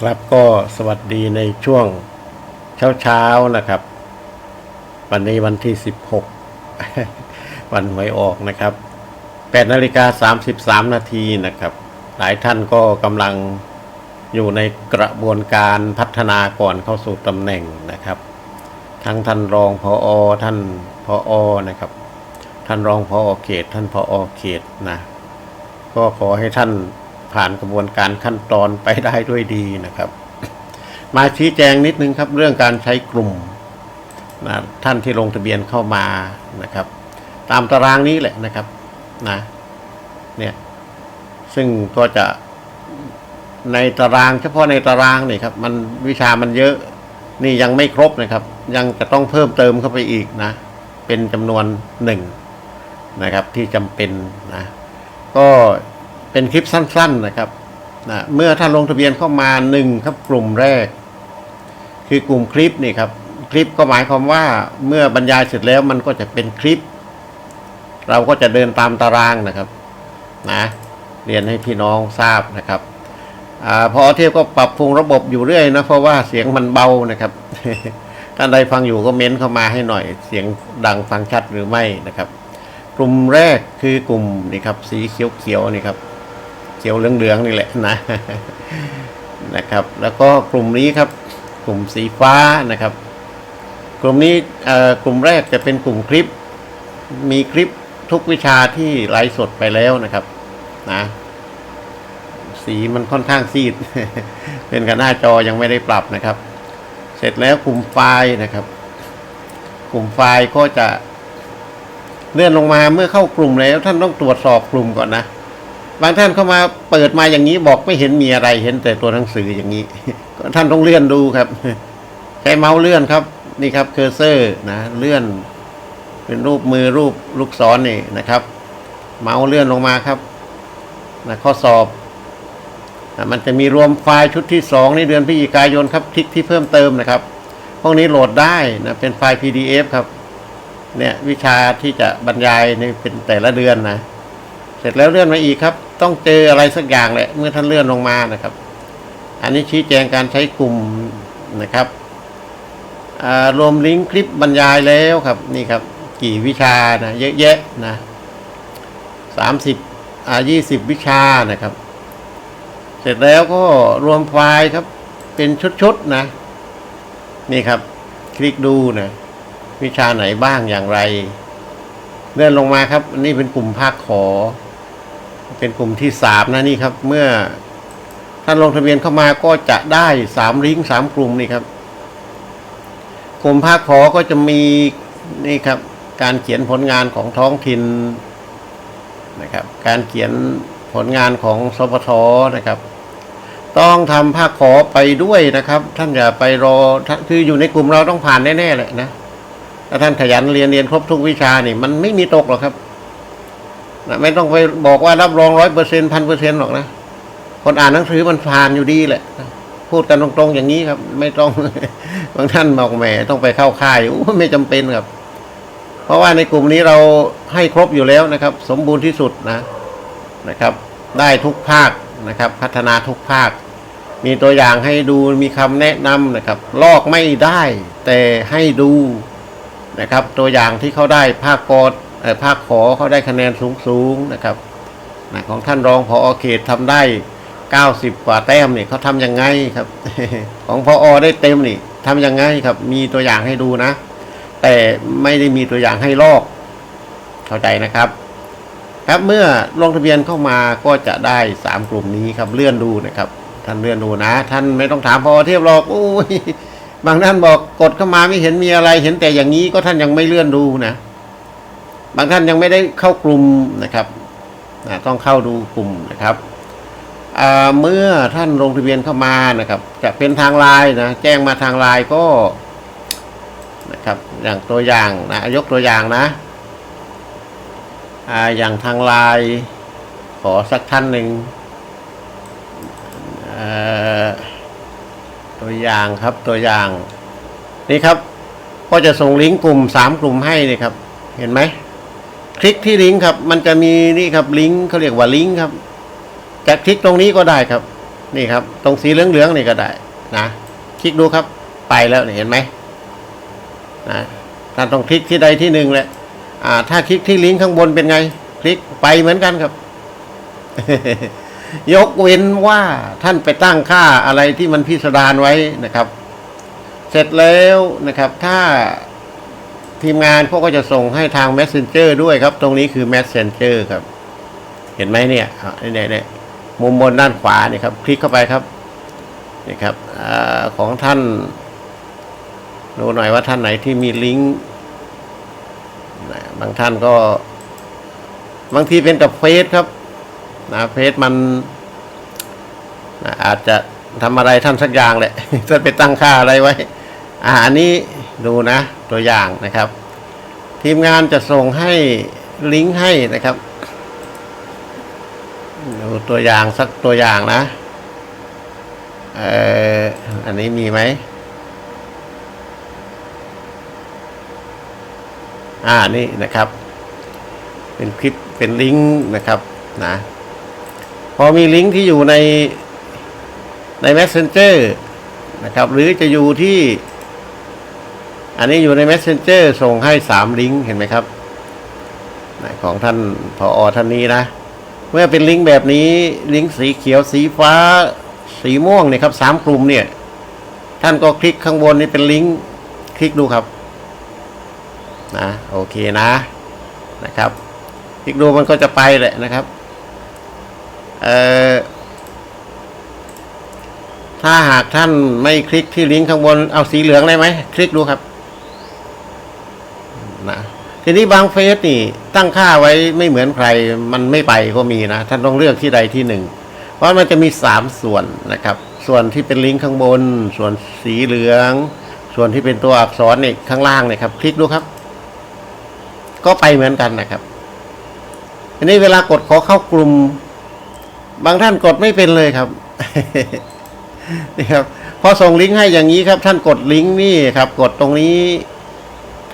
ครับก็สวัสดีในช่วงเช้าๆนะครับ วันนี้วันที่ 16 วันหวยออกนะครับ8นาฬิกา33 นาทีนะครับ หลายท่านก็กำลังอยู่ในกระบวนการพัฒนาก่อนเข้าสู่ตำแหน่งนะครับ ทั้งท่านรองพออท่านพออนะครับ ท่านรองพออเขต ท่านพออเขตนะ ก็ขอให้ท่าน ผ่านกระบวนการขั้นตอนไปได้ด้วยดีนะครับ มาชี้แจงนิดนึงครับเรื่องการใช้กลุ่มนะท่านที่ลงทะเบียนเข้ามานะครับ ตามตารางนี้แหละนะครับนะเนี่ยซึ่งก็จะในตารางเฉพาะในตารางนี่ครับ มันวิชามันเยอะนี่ยังไม่ครบนะครับ ยังจะต้องเพิ่มเติมเข้าไปอีกนะ เป็นจำนวนหนึ่งนะครับที่จำเป็นนะ ก็ เป็นคลิปสั้นๆนะครับนะเมื่อท่านลงทะเบียนเข้ามาหนึ่งครับกลุ่มแรก คือกลุ่มคลิปนี่ครับ คลิปก็หมายความว่าเมื่อบรรยายเสร็จแล้วมันก็จะเป็นคลิป เราก็จะเดินตามตารางนะครับนะเรียนให้พี่น้องทราบนะครับอพอเทียบก็ปรับปรุงระบบอยู่เรื่อยนะเพราะว่าเสียงมันเบานะครับท่านใดฟังอยู่ก็เม้นเข้ามาให้หน่อย เสียงดังฟังชัดหรือไม่นะครับ กลุ่มแรกคือกลุ่มนี่ครับสีเขียวๆนี่ครับ ขียวเหลืองๆนี่แหละนะนะครับ แล้วก็กลุ่มนี้ครับ กลุ่มสีฟ้านะครับ กลุ่มนี้เอ่อกลุ่มแรกจะเป็นกลุ่มคลิป มีคลิปทุกวิชาที่ไลฟ์สดไปแล้วนะครับนะสีมันค่อนข้างซีด เป็นกับหน้าจอยังไม่ได้ปรับนะครับ เสร็จแล้วกลุ่มไฟล์นะครับ กลุ่มไฟล์ก็จะเลื่อนลงมาเมื่อเข้ากลุ่มแล้ว ท่านต้องตรวจสอบกลุ่มก่อนนะ บางท่านเข้ามาเปิดมาอย่างนี้บอกไม่เห็นมีอะไรเห็นแต่ตัวหนังสืออย่างนี้ ท่านต้องเลื่อนดูครับใช้เมาส์เลื่อนครับ นี่ครับเคอร์เซอร์นะเลื่อน เป็นรูปมือรูปลูกศรนี่นะครับ เมาส์เลื่อนลงมาครับนะข้อสอบนะมันจะมีรวมไฟล์ชุดที่สองในเดือนพฤศจิกายนครับคลิกที่เพิ่มเติมนะครับพวกนี้โหลดได้นะเป็นไฟล์ PDF ครับ เนี่ยวิชาที่จะบรรยายในเป็นแต่ละเดือนนะ สร็จแล้วเลื่อนมาอีกครับ ต้องเจออะไรสักอย่างแหละ เมื่อท่านเลื่อนลงมานะครับ อันนี้ชี้แจงการใช้กลุ่มนะครับรวมลิงก์คลิปบรรยายแล้วครับนี่ครับ กี่วิชานะเยอะแยะนะสามสิบอ่ายี่สิบวิชานะครับ เสร็จแล้วก็รวมไฟล์ครับ เป็นชุดๆนะ นี่ครับ คลิกดูนะวิชาไหนบ้างอย่างไรเลื่อนลงมาครับอันนี่เป็นกลุ่มภาคขอ เป็นกลุ่มที่สามนะนี่ครับ เมื่อท่านลงทะเบียนเข้ามาก็จะได้สามลิงก์สามกลุ่มนี่ครับกลุ่มภาคขอก็จะมีนี่ครับ การเขียนผลงานของท้องถิ่นนะครับ การเขียนผลงานของสปทนะครับ ต้องทำภาคขอไปด้วยนะครับ ท่านอย่าไปรอคืออยู่ในกลุ่มเราต้องผ่านแน่ๆเลยนะถ้าท่านขยันเรียนเรียนครบทุกวิชานี่ มันไม่มีตกหรอกครับ นะไม่ต้องไปบอกว่ารับรองร้อยเปอร์เซ็นพันเปอร์เซ็นหรอกนะ คนอ่านหนังสือมันผ่านอยู่ดีแหละนะพูดกันตรงๆอย่างนี้ครับ ไม่ต้องบางท่านบอกแหมต้องไปเข้าค่ายอู้ไม่จำเป็นครับ เพราะว่าในกลุ่มนี้เราให้ครบอยู่แล้วนะครับ สมบูรณ์ที่สุดนะนะครับ ได้ทุกภาคนะครับ พัฒนาทุกภาค มีตัวอย่างให้ดูมีคำแนะนำนะครับ ลอกไม่ได้ แต่ให้ดูนะครับ ตัวอย่างที่เขาได้ภาคกอดเอ่อ ภาคขอเขาได้คะแนนสูงๆนะครับนะของท่านรองพออเขตทำได้90กว่าแต้มเนี่ยเขาทำยังไงครับ ของพอได้เต็มนี่ทำยังไงครับ มีตัวอย่างให้ดูนะ แต่ไม่ได้มีตัวอย่างให้ลอก เข้าใจนะครับ ครับเมื่อลงทะเบียนเข้ามาก็จะได้สามกลุ่มนี้ครับเลื่อนดูนะครับ ท่านเลื่อนดูนะ ท่านไม่ต้องถามพอเทียบหรอกโอ้ยบางท่านบอกกดเข้ามาไม่เห็นมีอะไร เห็นแต่อย่างนี้ก็ท่านยังไม่เลื่อนดูนะ บางท่านยังไม่ได้เข้ากลุ่มนะครับต้องเข้าดูกลุ่มนะครับเมื่อท่านลงทะเบียนเข้ามานะครับ จะเป็นทางไลน์นะแจ้งมาทางไลน์ก็นะครับอย่างตัวอย่างนะยกตัวอย่างนะอ่าอย่างทางไลน์ขอสักท่านหนึ่งตัวอย่างครับตัวอย่างนี่ครับก็จะส่งลิงก์กลุ่มสามกลุ่มให้นี่ครับ เห็นไหม คลิกที่ลิงก์ครับ มันจะมีนี่ครับลิงก์เขาเรียกว่าลิงก์ครับ จะคลิกตรงนี้ก็ได้ครับ นี่ครับ ตรงสีเหลืองๆนี่ก็ได้นะคลิกดูครับไปแล้วเห็นไหมนะท่านต้องคลิกที่ใดที่หนึ่งแหละอ่า ถ้าคลิกที่ลิงก์ข้างบนเป็นไง คลิกไปเหมือนกันครับ ยกเว้นว่าท่านไปตั้งค่าอะไรที่มันพิสดารไว้นะครับ เสร็จแล้วนะครับ ถ้า ทีมงานพวกก็จะส่งให้ทาง Messenger ด้วยครับ ตรงนี้คือ Messenger ครับ เห็นไหมเนี่ยเนี่ยเนี่ยมุมบนด้านขวาเนี่ยครับ คลิกเข้าไปครับนี่ครับอของท่านดูหน่อยว่าท่านไหนที่มีลิงก์บางท่านก็ บางทีเป็นกับเฟซครับนะเฟซมันอาจจะทำอะไรท่านสักอย่างแหละท่านไปตั้งค่าอะไรไว้ อ่าอันนี้ ดูนะตัวอย่างนะครับ ทีมงานจะส่งให้ลิงก์ให้นะครับดูตัวอย่างสักตัวอย่างนะเอออันนี้มีไหมอ่านี่นะครับ เป็นคลิปเป็นลิงก์นะครับนะพอมีลิงก์ที่อยู่ในใน Messenger นะครับ หรือจะอยู่ที่ อันนี้อยู่ใน Messenger ส่งให้สามลิงก์เห็นไหมครับของท่านพออท่านนี้นะ เมื่อเป็นลิงก์แบบนี้ลิงก์สีเขียวสีฟ้า สีม่วงเนี่ยครับสามกลุ่มเนี่ย ท่านก็คลิกข้างบนนี่เป็นลิงก์คลิกดูครับนะโอเคนะนะครับ คลิกดูมันก็จะไปแหละนะครับเอ่อถ้าหากท่านไม่คลิกที่ลิงก์ข้างบนเอาสีเหลืองได้ไหมคลิกดูครับ นะทีนี้บางเฟซนี่ตั้งค่าไว้ไม่เหมือนใครมันไม่ไปก็มีนะท่านต้องเลือกที่ใดที่หนึ่ง เพราะมันจะมีสามส่วนนะครับ ส่วนที่เป็นลิงก์ข้างบน ส่วนสีเหลือง ส่วนที่เป็นตัวอักษรนี่ข้างล่างเนี่ยครับ คลิกดูครับ ก็ไปเหมือนกันนะครับทีนี้เวลากดขอเข้ากลุ่ม บางท่านกดไม่เป็นเลยครับนี่ครับพอส่งลิงก์ให้อย่างนี้ครับ ท่านกดลิงก์นี่ครับ กดตรงนี้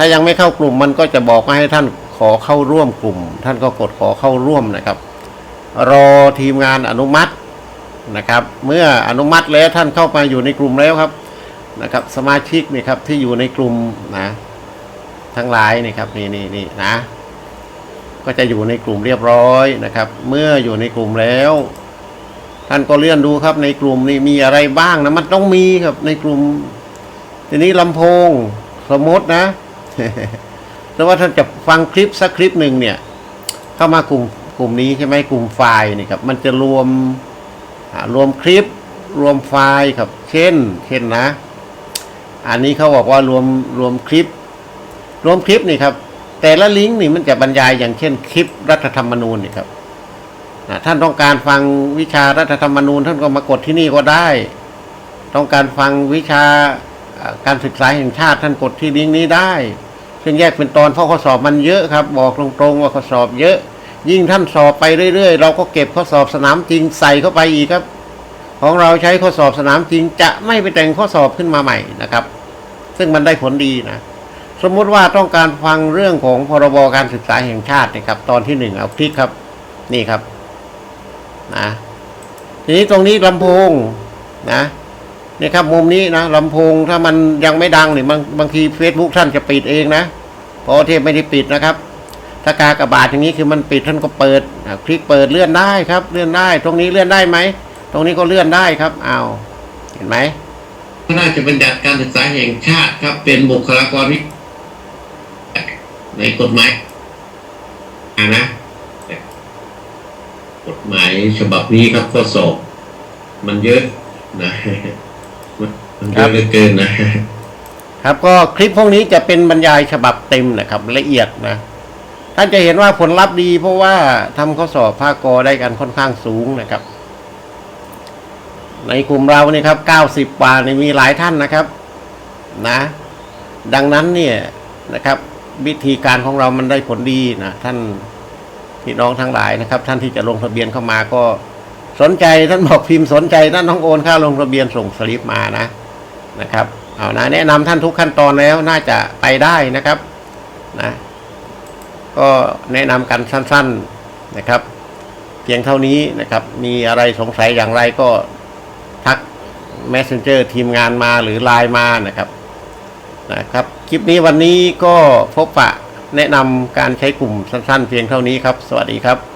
ถ้ายังไม่เข้ากลุ่มมันก็จะบอกมาให้ท่านขอเข้าร่วมกลุ่ม ท่านก็กดขอเข้าร่วมนะครับ รอทีมงานอนุมัตินะครับ เมื่ออนุมัติแล้วท่านเข้ามาอยู่ในกลุ่มแล้วครับนะครับ สมาชิกนี่ครับที่อยู่ในกลุ่มนะทั้งหลายนี่ครับนี่นี่นี่นะ ก็จะอยู่ในกลุ่มเรียบร้อยนะครับ เมื่ออยู่ในกลุ่มแล้ว ท่านก็เลื่อนดูครับ ในกลุ่มนี่มีอะไรบ้างนะมันต้องมีครับในกลุ่ม ทีนี้ลำโพงสมมตินะ แต่ว่าท่านจะฟังคลิปสักคลิปหนึ่งเนี่ย เข้ามากลุ่มกลุ่มนี้ใช่ไหมกลุ่มไฟล์นี่ครับมันจะรวมรวมคลิป รวมไฟล์ครับ เช่น เช่นนะ อันนี้เขาบอกว่ารวมรวมคลิป รวมคลิปนี่ครับ แต่ละลิงก์นี่มันจะบรรยายอย่างเช่น คลิปรัฐธรรมนูญนี่ครับท่านต้องการฟังวิชารัฐธรรมนูญ ท่านก็มากดที่นี่ก็ได้ ต้องการฟังวิชาการศึกษาแห่งชาติท่านกดที่ลิงก์นี้ได้ ซึ่งแยกเป็นตอนเพราะข้อสอบมันเยอะครับ บอกตรงๆว่าข้อสอบเยอะ ยิ่งท่านสอบไปเรื่อยๆ เราก็เก็บข้อสอบสนามจริงใส่เข้าไปอีกครับ ของเราใช้ข้อสอบสนามจริงจะไม่ไปแต่งข้อสอบขึ้นมาใหม่นะครับ ซึ่งมันได้ผลดีนะสมมุติว่าต้องการฟังเรื่องของพรบการศึกษาแห่งชาตินะครับ ตอนที่หนึ่งเอาคลิกครับ นี่ครับนะทีนี้ตรงนี้ลำโพงนะ นี่ครับมุมนี้นะลำโพงถ้ามันยังไม่ดังเนี่ยบางบางที Facebook ท่านจะปิดเองนะเพราะเทพไม่ได้ปิดนะครับ ถ้ากากระบาทอย่างนี้คือมันปิดท่านก็เปิดคลิกเปิดเลื่อนได้ครับ เลื่อนได้ ตรงนี้เลื่อนได้ไหมตรงนี้ก็เลื่อนได้ครับเอาเห็นไหมพระราชบัญญัติการศึกษาแห่งชาติครับ เป็นบุคลากรวิในกฎหมายอ่านะกฎหมายฉบับนี้ครับข้อสอบมันเยอะนะ เยครัอะบเหลือเกินนะครับก็คลิปพวกนี้จะเป็นบรรยายฉบับเต็มนะครับ ละเอียดนะท่านจะเห็นว่าผลลัพธ์ดี เพราะว่าทำข้อสอบภาคกอได้กันค่อนข้างสูงนะครับ ในกลุ่มเราเนี่ยครับเก้าสิบกว่านี่มีหลายท่านนะครับ นะ ดังนั้นเนี่ยนะครับ วิธีการของเรามันได้ผลดีนะท่านพี่น้องทั้งหลายนะครับ ท่านที่จะลงทะเบียนเข้ามาก็สนใจท่านบอกพิมพ์สนใจท่านต้องโอนค่าลงทะเบียนส่งสลิปมานะ นะครับเอานะแนะนำท่านทุกขั้นตอนแล้วน่าจะไปได้นะครับนะก็แนะนำกันสั้น ๆนะครับ เพียงเท่านี้นะครับ มีอะไรสงสัยอย่างไรก็ทัก Messenger ทีมงานมาหรือไลน์มานะครับนะครับ คลิปนี้วันนี้ก็พบปะแนะนำการใช้กลุ่มสั้นๆ เพียงเท่านี้ครับ สวัสดีครับ